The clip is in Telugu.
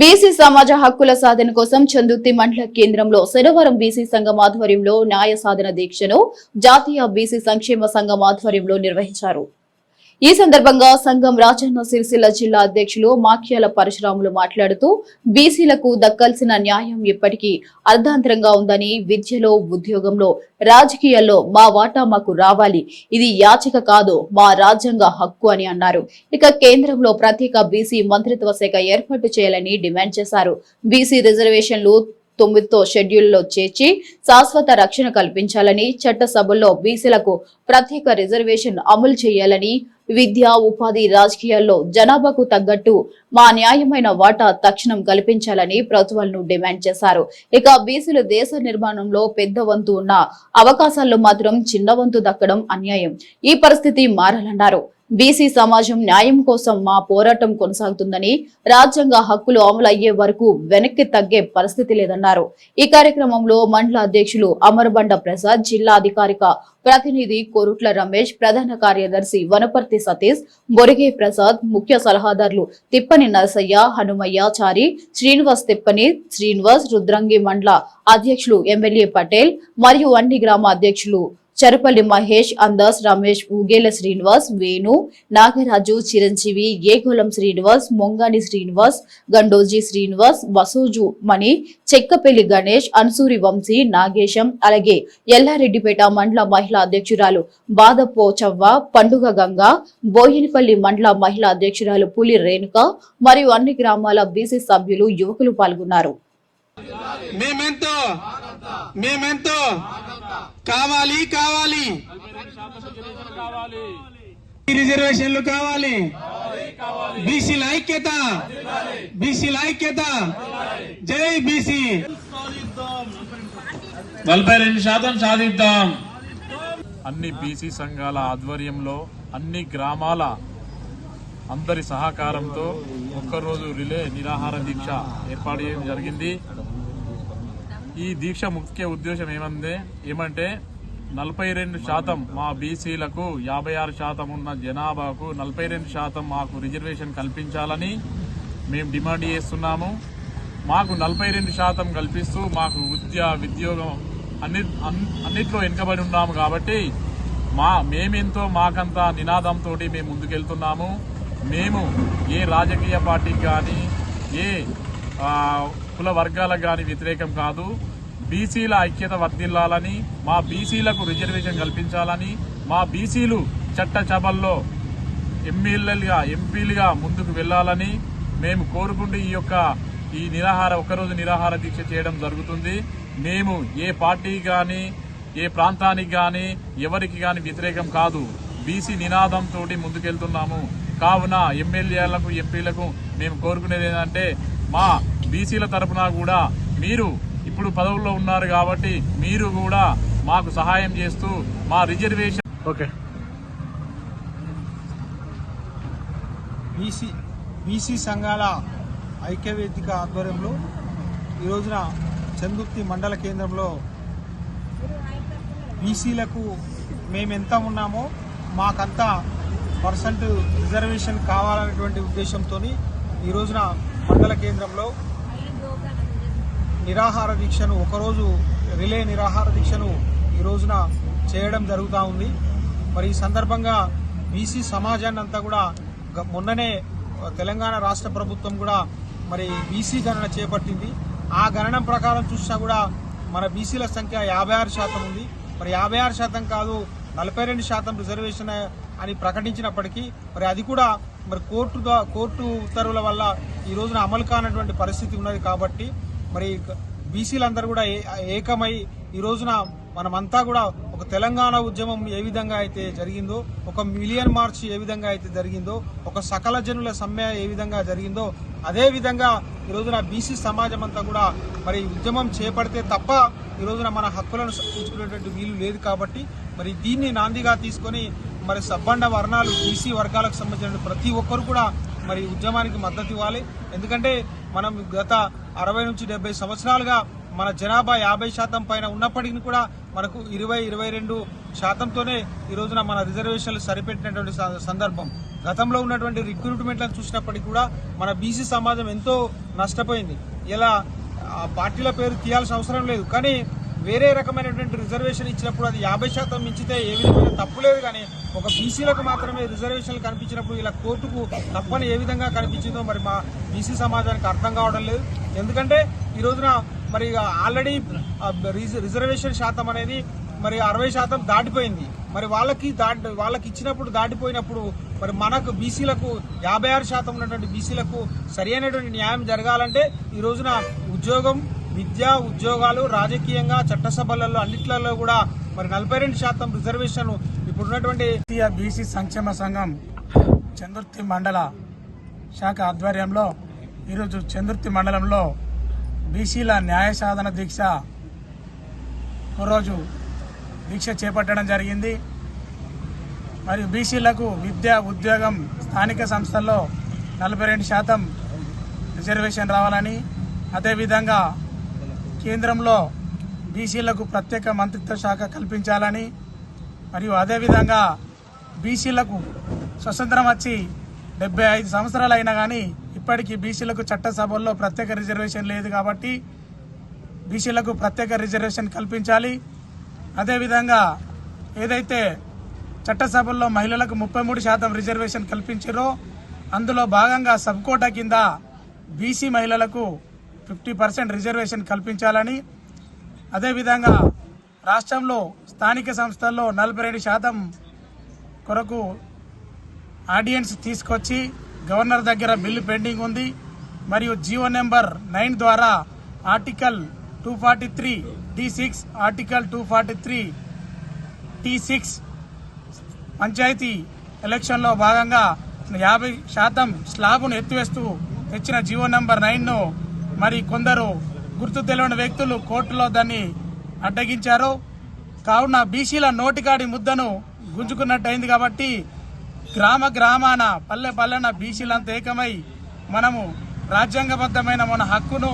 బీసీ సమాజ హక్కుల సాధన కోసం చందుర్తి మండల కేంద్రంలో శనివారం బీసీ సంఘం ఆధ్వర్యంలో న్యాయ సాధన దీక్షను జాతీయ బీసీ సంక్షేమ సంఘం ఆధ్వర్యంలో నిర్వహించారు. ఈ సందర్భంగా సంఘం రాజన్న సిరిసిల్ల జిల్లా అధ్యక్షులు మాఖ్యాల పరశురాములు మాట్లాడుతూ బీసీలకు దక్కాల్సిన న్యాయం ఇప్పటికీ అర్ధాంతరంగా ఉందని విద్యలో ఉద్యోగంలో రాజకీయాల్లో మా వాటా మాకు రావాలి. ఇది యాచిక కాదు మా రాజ్యాంగ హక్కు అని అన్నారు. ఇక కేంద్రంలో ప్రత్యేక బీసీ మంత్రిత్వ శాఖ ఏర్పాటు చేయాలని డిమాండ్ చేశారు. బీసీ రిజర్వేషన్లు తొమ్మిదితో షెడ్యూల్లో చేర్చి శాశ్వత రక్షణ కల్పించాలని చట్టసభల్లో బీసీలకు ప్రత్యేక రిజర్వేషన్ అమలు చేయాలని విద్య ఉపాధి రాజకీయాల్లో జనాభాకు తగ్గట్టు మా న్యాయమైన వాటా తక్షణం కల్పించాలని ప్రభుత్వాలను డిమాండ్ చేశారు. ఇక బీసీలు దేశ నిర్మాణంలో పెద్ద వంతు ఉన్న అవకాశాల్లో మాత్రం చిన్న వంతు దక్కడం అన్యాయం. ఈ పరిస్థితి మారాలన్నారు. బీసీ సమాజం న్యాయం కోసం మా పోరాటం కొనసాగుతుందని రాజ్యాంగ హక్కులు అమలు అయ్యే వరకు వెనక్కి తగ్గే పరిస్థితి లేదన్నారు. ఈ కార్యక్రమంలో మండల అధ్యక్షులు అమర్బండ ప్రసాద్ జిల్లా అధికారిక ప్రతినిధి కోరుట్ల రమేష్ ప్రధాన కార్యదర్శి వనపర్తి సతీష్ బొరిగే ప్రసాద్ ముఖ్య సలహాదారులు తిప్పని నరసయ్య హనుమయ్య చారి శ్రీనివాస్ తిప్పని శ్రీనివాస్ రుద్రంగి మండల అధ్యక్షులు ఎమ్మెల్యే పటేల్ మరియు అన్ని గ్రామ అధ్యక్షులు. చరుపల్లి మహేష్ అందాస్ రమేష్ ఊగేల శ్రీనివాస్ వేణు నాగరాజు చిరంజీవి ఏగోలం శ్రీనివాస్ మొంగాని శ్రీనివాస్ గండోజీ శ్రీనివాస్ వసూజు మణి చెక్కపల్లి గణేష్ అన్సూరి వంశీ నాగేశం అలాగే ఎల్లారెడ్డిపేట మండల మహిళా అధ్యక్షురాలు బాదపోచవ్వ పండుగ గంగ బోయినపల్లి మండల మహిళా అధ్యక్షురాలు పులి రేణుక మరియు అన్ని గ్రామాల బీసీ సభ్యులు యువకులు పాల్గొన్నారు. మేమెంతో మేమెంతో కావాలి కావాలి. రిజర్వేషన్లు కావాలి. బీసీల ఐక్యత బీసీల ఐక్యత. జై బీసీ. నలభై రెండు శాతం సాధిద్దాం. అన్ని బీసీ సంఘాల ఆధ్వర్యంలో అన్ని గ్రామాల అందరి సహకారంతో ఒక్కరోజు రిలే నిరాహార దీక్ష ఏర్పాటు చేయడం జరిగింది. ఈ దీక్ష ముఖ్య ఉద్దేశం ఏమందే ఏమంటే నలభై రెండు శాతం మా బీసీలకు యాభై ఆరు శాతం ఉన్న జనాభాకు నలభై రెండు శాతం మాకు రిజర్వేషన్ కల్పించాలని మేము డిమాండ్ చేస్తున్నాము. మాకు నలభై రెండు శాతం కల్పిస్తూ మాకు విద్య ఉద్యోగం అన్ని అన్- అన్నిట్లో వెనుకబడి ఉన్నాము కాబట్టి మా మేమెంతో మాకంత నినాదంతో మేము ముందుకెళ్తున్నాము. మేము ఏ రాజకీయ పార్టీకి కానీ ఏ కుల వర్గాలకు కానీ వ్యతిరేకం కాదు. బీసీల ఐక్యత వర్ధిల్లాలని మా బీసీలకు రిజర్వేషన్ కల్పించాలని మా బీసీలు చట్ట సభల్లో ఎమ్మెల్యేలుగా ఎంపీలుగా ముందుకు వెళ్ళాలని మేము కోరుకుంటూ ఈ యొక్క ఈ నిరాహార ఒకరోజు నిరాహార దీక్ష చేయడం జరుగుతుంది. మేము ఏ పార్టీ కానీ ఏ ప్రాంతానికి కానీ ఎవరికి కానీ వ్యతిరేకం కాదు. బీసీ నినాదంతో ముందుకెళ్తున్నాము. కావున ఎమ్మెల్యేలకు ఎంపీలకు మేము కోరుకునేది ఏంటంటే మా బీసీల తరపున కూడా మీరు ఇప్పుడు పదవుల్లో ఉన్నారు కాబట్టి మీరు కూడా మాకు సహాయం చేస్తూ మా రిజర్వేషన్ ఓకే. బీసీ బీసీ సంఘాల ఐక్యవేదిక ఆధ్వర్యంలో ఈ రోజున చందుర్తి మండల కేంద్రంలో బీసీలకు మేము ఎంత ఉన్నామో మాకంతా పర్సెంట్ రిజర్వేషన్ కావాలనేటువంటి ఉద్దేశంతో ఈ రోజున మండల కేంద్రంలో నిరాహార దీక్షను ఒకరోజు రిలే నిరాహార దీక్షను ఈ రోజున చేయడం జరుగుతూ ఉంది. మరి ఈ సందర్భంగా బీసీ సమాజాన్ని అంతా కూడా గ- మొన్ననే తెలంగాణ రాష్ట్ర ప్రభుత్వం కూడా మరి బీసీ గణన చేపట్టింది. ఆ గణనం ప్రకారం చూసినా కూడా మన బీసీల సంఖ్య యాభై ఆరు శాతం ఉంది. మరి యాభై ఆరు శాతం కాదు నలభై రెండు శాతం రిజర్వేషన్ అని ప్రకటించినప్పటికీ మరి అది కూడా మరి కోర్టు కోర్టు ఉత్తర్వుల వల్ల ఈ రోజున అమలు కానటువంటి పరిస్థితి ఉన్నది కాబట్టి మరి బీసీలందరూ కూడా ఏ- ఏకమై ఈ రోజున మనమంతా కూడా ఒక తెలంగాణ ఉద్యమం ఏ విధంగా అయితే జరిగిందో ఒక మిలియన్ మార్చ్ ఏ విధంగా అయితే జరిగిందో ఒక సకల జనుల సమ్మె ఏ విధంగా జరిగిందో అదే విధంగా ఈ రోజున బీసీ సమాజం అంతా కూడా మరి ఉద్యమం చేపడితే తప్ప ఈ రోజున మన హక్కులను సాధించుకునేటువంటి వీలు లేదు కాబట్టి మరి దీన్ని నాందిగా తీసుకొని మరి సబ్బండ వర్ణాలు బీసీ వర్గాలకు సంబంధించిన ప్రతి ఒక్కరు కూడా మరి ఉద్యమానికి మద్దతు ఇవ్వాలి. ఎందుకంటే మనం గత అరవై నుంచి డెబ్బై సంవత్సరాలుగా మన జనాభా యాభై శాతం పైన ఉన్నప్పటికీ కూడా మనకు ఇరవై ఇరవై రెండు శాతంతోనే ఈ రోజున మన రిజర్వేషన్లు సరిపెట్టినటువంటి సందర్భం. గతంలో ఉన్నటువంటి రిక్రూట్మెంట్లను చూసినప్పటికీ కూడా మన బీసీ సమాజం ఎంతో నష్టపోయింది. ఇలా పార్టీల పేరు తీయాల్సిన అవసరం లేదు. కానీ వేరే రకమైనటువంటి రిజర్వేషన్ ఇచ్చినప్పుడు అది యాభై శాతం మించితే ఏ విధమైన తప్పు లేదు కానీ ఒక బీసీలకు మాత్రమే రిజర్వేషన్లు కనిపించినప్పుడు ఇలా కోర్టుకు తప్పని ఏ విధంగా కనిపించిందో మరి మా బీసీ సమాజానికి అర్థం కావడం లేదు. ఎందుకంటే ఈ రోజున మరి ఆల్రెడీ రిజర్వేషన్ శాతం అనేది మరి అరవై శాతం దాటిపోయింది. మరి వాళ్ళకి దాటి వాళ్ళకి ఇచ్చినప్పుడు దాటిపోయినప్పుడు మరి మనకు బీసీలకు యాభై ఆరు శాతం ఉన్నటువంటి బీసీలకు సరైనటువంటి న్యాయం జరగాలంటే ఈ రోజున ఉద్యోగం విద్య ఉద్యోగాలు రాజకీయంగా చట్టసభలలో అన్నిట్లలో కూడా మరి నలభై రెండు శాతం రిజర్వేషన్ ఇప్పుడున్నటువంటి జాతీయ బీసీ సంక్షేమ సంఘం చందుర్తి మండల శాఖ ఆధ్వర్యంలో ఈరోజు చందుర్తి మండలంలో బీసీల న్యాయ సాధన దీక్ష ఒకరోజు దీక్ష చేపట్టడం జరిగింది. మరియు బీసీలకు విద్య ఉద్యోగం స్థానిక సంస్థల్లో నలభై రెండు శాతం రిజర్వేషన్ రావాలని అదేవిధంగా కేంద్రంలో బీసీలకు ప్రత్యేక మంత్రిత్వ శాఖ కల్పించాలని మరియు అదేవిధంగా బీసీలకు స్వతంత్రం వచ్చి డెబ్బై ఐదు సంవత్సరాలు అయినా కానీ ఇప్పటికీ బీసీలకు చట్టసభల్లో ప్రత్యేక రిజర్వేషన్ లేదు కాబట్టి బీసీలకు ప్రత్యేక రిజర్వేషన్ కల్పించాలి. అదేవిధంగా ఏదైతే చట్టసభల్లో మహిళలకు ముప్పై మూడు శాతం రిజర్వేషన్ కల్పించారో అందులో భాగంగా సబ్కోటా కింద బీసీ మహిళలకు ఫిఫ్టీ పర్సెంట్ రిజర్వేషన్ కల్పించాలని. అదేవిధంగా రాష్ట్రంలో స్థానిక సంస్థల్లో నలభై రెండు శాతం కొరకు ఆడియన్స్ తీసుకొచ్చి గవర్నర్ దగ్గర బిల్లు పెండింగ్ ఉంది. మరియు జియో నెంబర్ నైన్ ద్వారా article two forty three D six article two forty three T six panchayati ఎలక్షన్లో భాగంగా యాభై శాతం స్లాబును ఎత్తివేస్తూ తెచ్చిన జియో నెంబర్ నైన్ను మరి కొందరు గుర్తు తెలియని వ్యక్తులు కోర్టులో దాన్ని అడ్డగించారు. కావున బీసీల నోటికాడి ముద్దను గుంజుకున్నట్టయింది కాబట్టి గ్రామ గ్రామాన పల్లె పల్లెన బీసీలంతా ఏకమై మనము రాజ్యాంగబద్ధమైన మన హక్కును